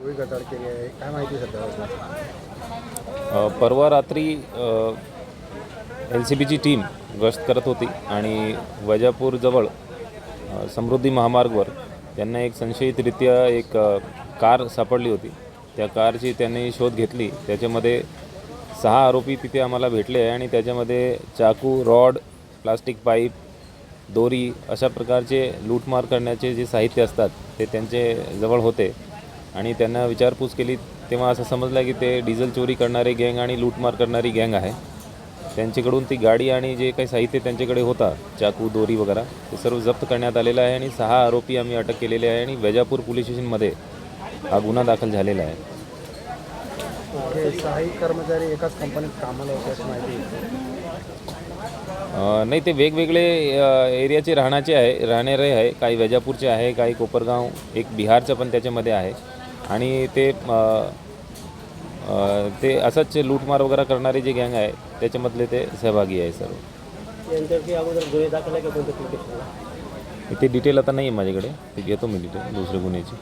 टोळी केली आहे काय माहिती सध्या परवा रात्री एल सी बीची टीम गस्त करत होती आणि वैजापूरजवळ समृद्धी महामार्गवर त्यांना एक संशयितरित्या एक कार सापडली होती. त्या कारची त्यांनी शोध घेतली. त्याच्यामध्ये सहा आरोपी तिथे आम्हाला भेटले आणि त्याच्यामध्ये चाकू रॉड प्लास्टिक पाईप दोरी अशा प्रकारचे लूटमार करण्याचे जे साहित्य असतात ते त्यांचे जवळ होते. आणि त्यांना विचारपूस केली तेव्हा असं समजलं की ते डिझेल चोरी करणारे गँग आणि लूटमार करणारी गँग आहे. त्यांच्याकडून ती गाडी आणि जे काही साहित्य त्यांच्याकडे होता चाकू दोरी वगैरे ते सर्व जप्त करण्यात आलेलं आहे आणि सहा आरोपी आम्ही अटक केलेले आहे आणि वैजापूर पोलीस स्टेशनमध्ये हा गुन्हा दाखल झालेला आहे. कर्मचारी एकाच कंपनीत कामाला माहिती नाही ते वेगवेगळे एरियाचे राहण्याचे आहे राहणारे आहे काही वैजापूरचे आहे काही कोपरगाव एक बिहारचं पण त्याच्यामध्ये आहे. आणि ते ते असंच लूटमार वगैरे करणारे जे गँग आहे त्याच्यामधले ते सहभागी आहे सर्व. ते डिटेल आता नाही आहे माझ्याकडे. ते घेतो मी डिटेल दुसऱ्या गुन्ह्याची.